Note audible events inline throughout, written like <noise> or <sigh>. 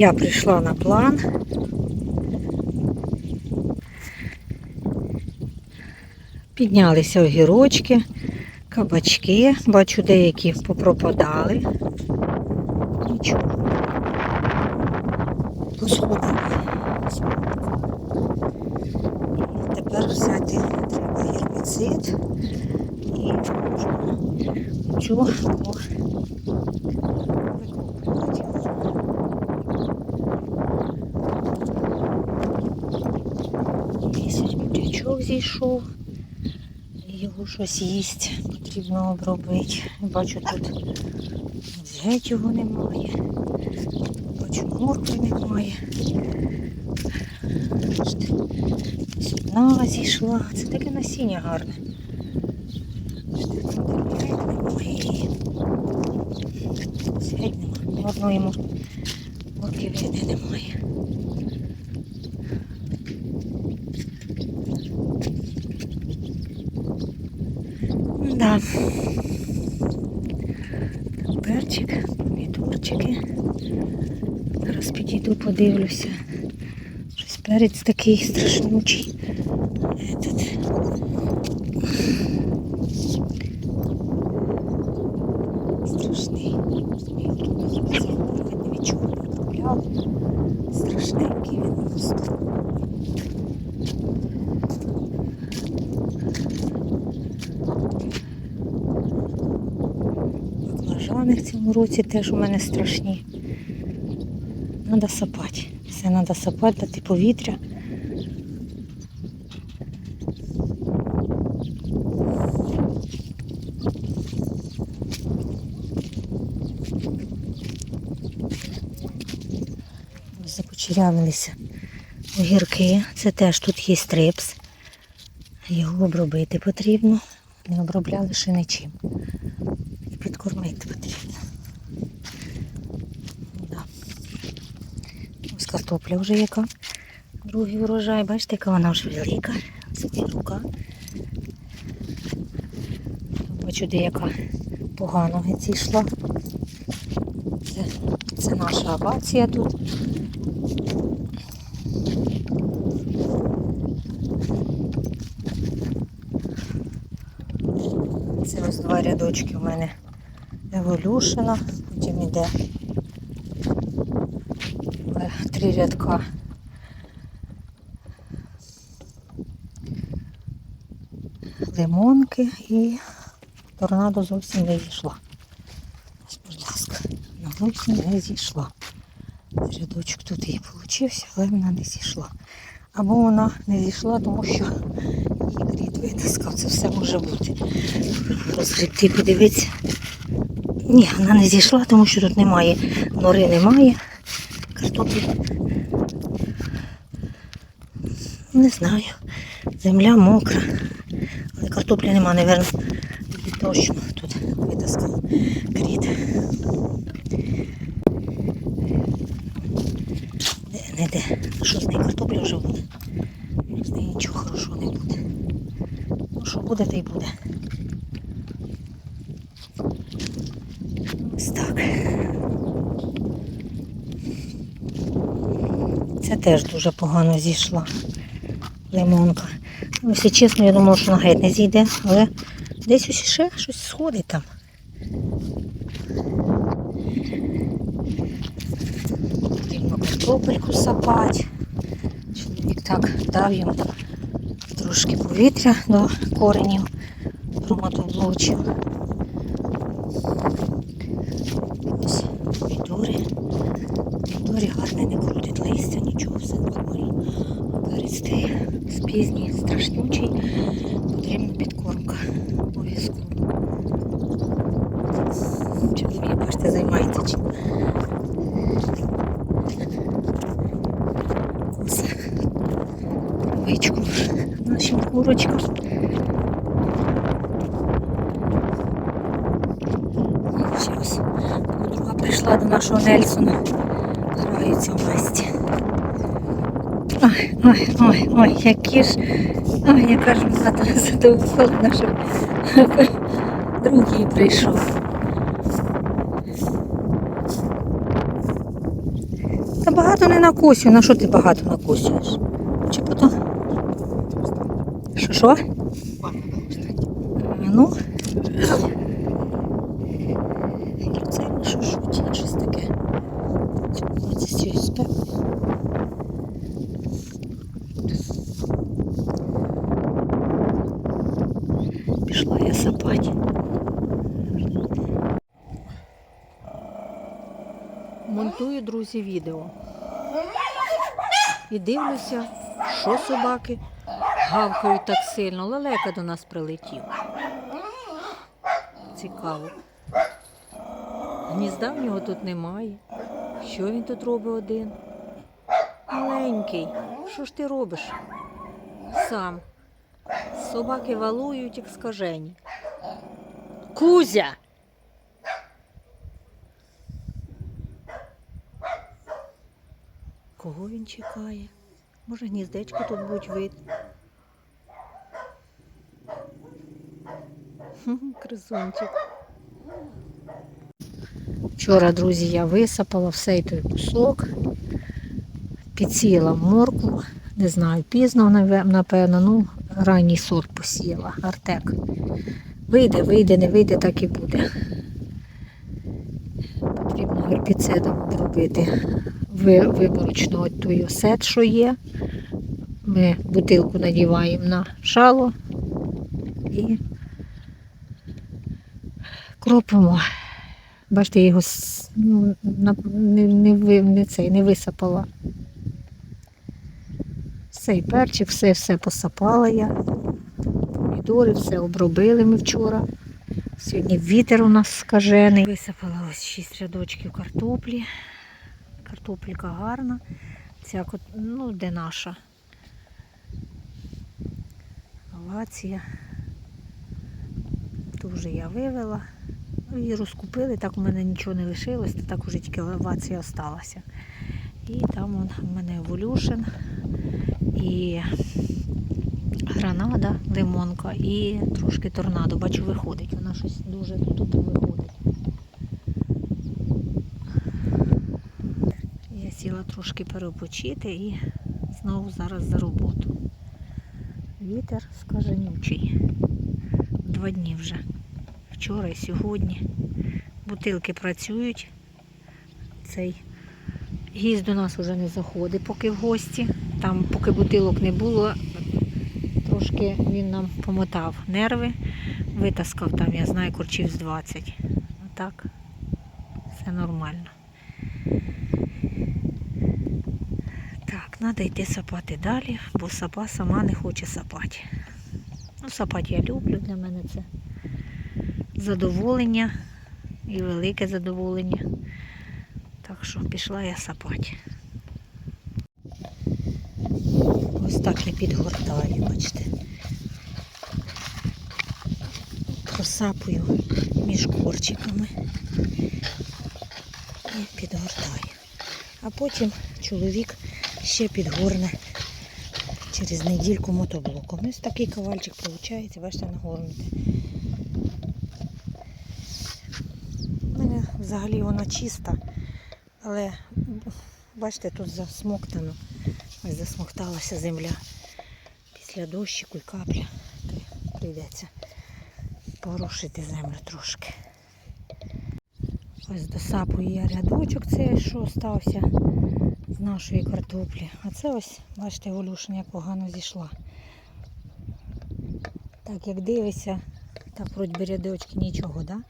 Я прийшла на план. Піднялися огірочки, кабачки. Бачу, деякі попропадали. Нічого. Посходили. І тепер взяти треба гербіцид і цю зійшов. Його щось їсть, потрібно обробити. Бачу, тут геть немає. Бачу, моркви немає. Одна зійшла. Це таке насіння гарне. Геть немає. Ні одної мор- немає. Да. Перчик, помідорчики. Зараз підійду, подивлюся. Щось перець такий страшнючий. Этот. Страшний. Страшненький він просто. Баклажани в цьому році теж у мене страшні. Треба сапати. Все треба сапати, дати повітря. Закучерявилися огірки. Це теж тут є стрипс. Його обробити потрібно. Не обробляли ще нічим. І підкормити потрібно. Да. Ось картопля вже яка. Другий урожай. Бачите, яка вона вже велика. Це рука. Бачу, де яка погано зійшла. Це, це наша акація тут. Це ось два рядочки у мене Evolution, потім іде три рядка. Лимонки і торнадо зовсім не зійшла. Будь ласка, вона зовсім не зійшла. Рядочок тут і получився, але вона не зійшла. Або вона не зійшла, тому що її кріт витискав. Це все може бути. Розгрібти, подивитися. Ні, вона не зійшла, тому що тут немає, нори немає. Картоплі. Не знаю. Земля мокра. Але картоплі нема, напевно. Від дощу тут витаскав кріт. Не де. Що з неї картопля вже буде? З неї нічого хорошого не буде. Ну що буде, то й буде. Ось так. Це теж дуже погано зійшла. Лимонка. Ну, Якщо чесно, я думала, що вона геть не зійде, але десь ось ще щось сходить там. Потрібно картопельку сапати. Чоловік так дав йому трошки повітря до коренів, промотоблочив. Ось помідори. Помідори гарне не крутить листя, нічого, все нормально. А перець спізній, страшнючий. Потрібна підкормка. Обов'язково. Чоловік, бачите, займається чим. Коса. Нашим курочкам. Зараз подруга прийшла до нашого Нельсона. Ой, ой, ой, які ж. Ой, яка ж <laughs> задоволена, що <laughs> другий прийшов. Та багато не накосю. На що ти багато накосюєш? Чи потім? Що що? Ну. Це не що шуті, щось таке. Це з цієї спеки. Пішла я сапати. Монтую, друзі, відео. І дивлюся, що собаки гавкають так сильно. Лелека до нас прилетів. Цікаво. Гнізда в нього тут немає. Що він тут робить один? Маленький, що ж ти робиш? Сам. Собаки валують, як скажені. Кузя! Кого він чекає? Може, гніздечко тут будь видно. <laughs> Хм, Вчора, друзі, я висипала все той кусок, підсіяла моркву, не знаю, пізно, напевно, ну, ранній сорт посіяла, артек. Вийде, вийде, не вийде, так і буде. Потрібно гербіцидом обробити ви- виборочно той осет, що є. Ми бутилку надіваємо на шало і кропимо. Бачите, його ну, не, не, не, цей, не висипала. Все, і перчик, все, все посапала я. Помідори, все обробили ми вчора. Сьогодні вітер у нас скажений. Висипала ось 6 рядочків картоплі. Картопелька гарна. Ця, ну, де наша. Овація. Ту вже я вивела. Ну, Її розкупили, так у мене нічого не лишилось, так уже тільки овація осталася. І там он, у мене еволюшн і гранада, лимонка і трошки торнадо. Бачу, виходить. Вона щось дуже тупо виходить. Я сіла трошки перепочити і знову зараз за роботу. Вітер скаженючий. Два дні вже. Вчора і сьогодні. Бутилки працюють. Цей гість до нас вже не заходить, поки в гості. Там, поки бутилок не було, трошки він нам помотав нерви, витаскав там, я знаю, корчів з 20. А так, все нормально. Так, треба йти сапати далі, бо сапа сама не хоче сапати. Ну, сапати я люблю, для мене це задоволення і велике задоволення. Так що пішла я сапати. Ось так я підгортаю, бачите. Просапую між корчиками і підгортаю. А потім чоловік ще підгорне через недільку мотоблоком. Ось такий ковальчик виходить, бачите, нагорнути. У мене взагалі вона чиста, але бачите, тут засмоктано. Ось засмокталася земля. Після дощику і капля. Прийдеться порошити землю трошки. Ось досапую я рядочок, це що стався нашої картоплі. А це ось, бачите, Волюшина як погано зійшла. Так як дивишся, так вроді рядочки нічого, да?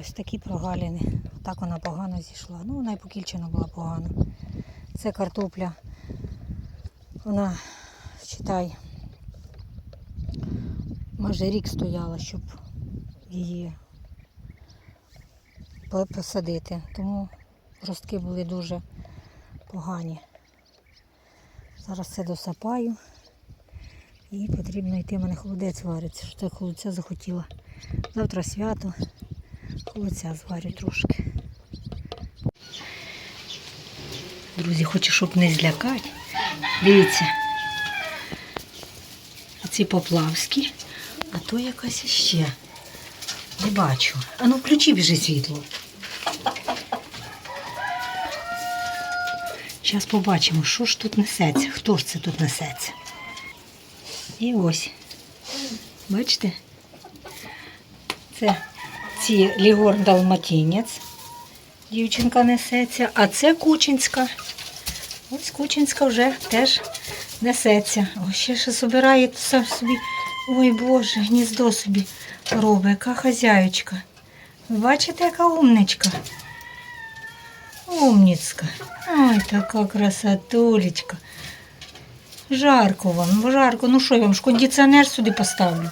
Ось такі прогалини. Так вона погано зійшла. Ну, вона і покільчена була погано. Це картопля. Вона, читай, майже рік стояла, щоб її посадити. Тому ростки були дуже погані. Зараз це досапаю. І потрібно йти, в мене холодець вариться. Що так холодця захотіла. Завтра свято. Холодця зварю трошки. Друзі, хочу, щоб не злякати. Дивіться. Ці поплавські, а то якась ще. Не бачу. А ну включи біжи світло. Зараз побачимо, що ж тут несеться, хто ж це тут несеться. І ось. Бачите? Це Лігор Далматінець. Дівчинка несеться, а це Кучинська. Ось Кучинська вже теж несеться. Ось ще ще собирає сам собі. Ой Боже, гніздо собі робить, яка хазяючка. Бачите, яка умничка? Умніцька. Ой, така красотулечка. Жарко вам, жарко. Ну що я вам ж кондиціонер сюди поставлю.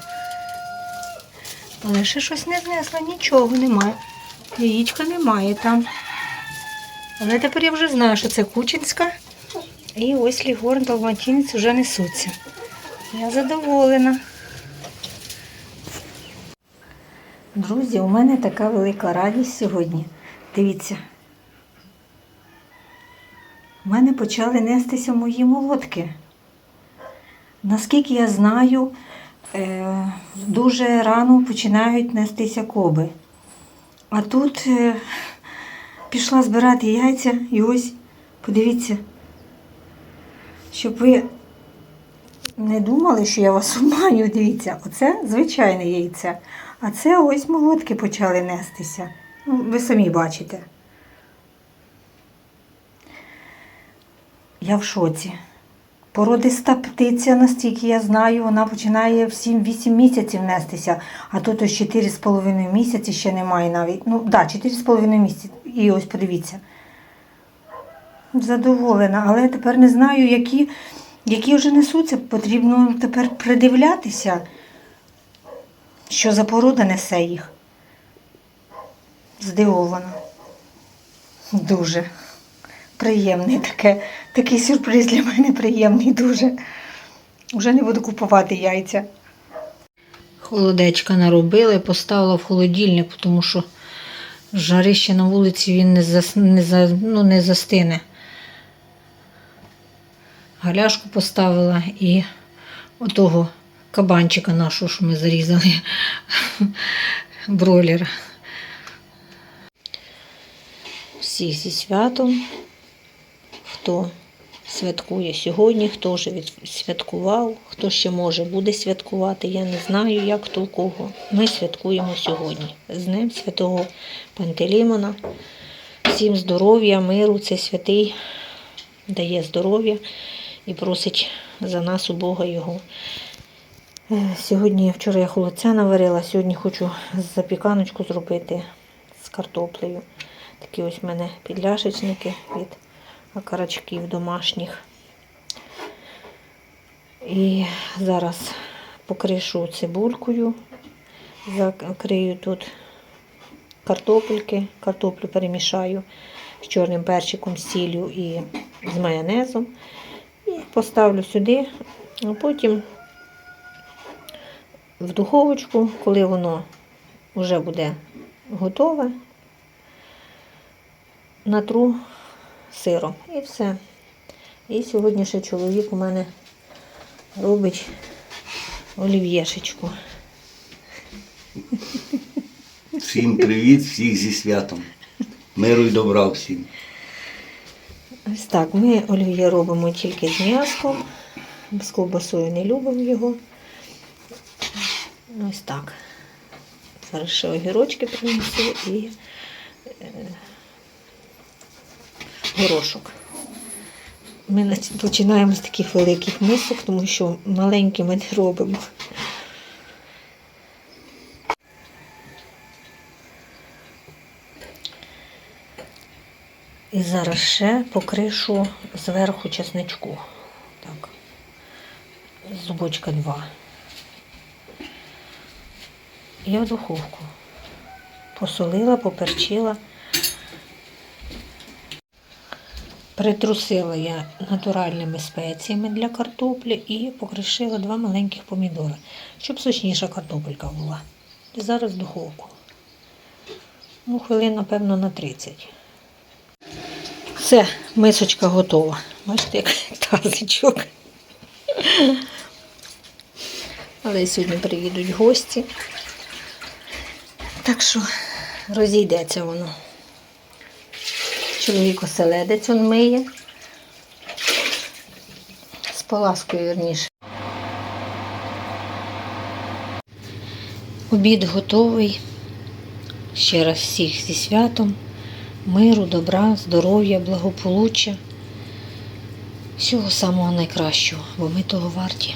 Але ще щось не знесла, нічого немає. Яєчка немає там. Але тепер я вже знаю, що це Кучинська. І ось Лігорн Далматінець вже несуться. Я задоволена. Друзі, у мене така велика радість сьогодні. Дивіться. У мене почали нестися мої молотки. Наскільки я знаю, е, дуже рано починають нестися коби. А тут е, пішла збирати яйця і ось, подивіться, щоб ви не думали, що я вас <laughs> обманюю, дивіться, оце звичайне яйце. А це ось молотки почали нестися. Ну, ви самі бачите. Я в шоці. Породиста птиця, настільки я знаю, вона починає в 7-8 місяців нестися, а тут ось 4,5 місяці ще немає навіть. Ну, так, да, 4,5 місяці. І ось подивіться. Задоволена, але я тепер не знаю, які, які вже несуться. Потрібно тепер придивлятися, що за порода несе їх. Здивована. Дуже приємний таке, такий сюрприз для мене приємний дуже. Вже не буду купувати яйця. Холодечка наробила і поставила в холодильник, тому що жарище на вулиці він не, зас, не, за, ну, не застине. Галяшку поставила і отого кабанчика нашого, що ми зарізали, <laughs> бройлера. Всіх зі святом хто святкує сьогодні, хто вже святкував, хто ще може буде святкувати. Я не знаю, як хто у кого. Ми святкуємо сьогодні. З Днем Святого Пантелеймона. Всім здоров'я, миру, це святий дає здоров'я і просить за нас у Бога його. Е, Сьогодні, вчора я холодця наварила, сьогодні хочу запіканочку зробити з картоплею. Такі ось в мене підляшечники від окорочків домашніх. І зараз покришу цибулькою, закрию тут картопельки, картоплю перемішаю з чорним перчиком, сіллю і з майонезом. І поставлю сюди, а потім в духовочку, коли воно вже буде готове, натру сиром. І все. І сьогодні ще чоловік у мене робить олів'єшечку. Всім привіт, всіх зі святом. Миру і добра всім. Ось так, ми олів'є робимо тільки з м'яском, з ковбасою не любимо його. Ось так. Зараз ще огірочки принесу і е, горошок. Ми починаємо з таких великих мисок, тому що маленькі ми не робимо. І зараз ще покришу зверху чесничку. Так. Зубочка два. І в духовку. Посолила, поперчила. Притрусила я натуральними спеціями для картоплі і покришила два маленьких помідори, щоб сочніша картопелька була. І зараз в духовку. Ну, хвилин, напевно, на 30. Все, мисочка готова. Бачите, як <laughs> тазичок. Але сьогодні приїдуть гості. Так що розійдеться воно. Чоловік оселедець он миє. З поласкою вірніше. Обід готовий. Ще раз всіх зі святом, миру, добра, здоров'я, благополуччя. Всього самого найкращого, бо ми того варті.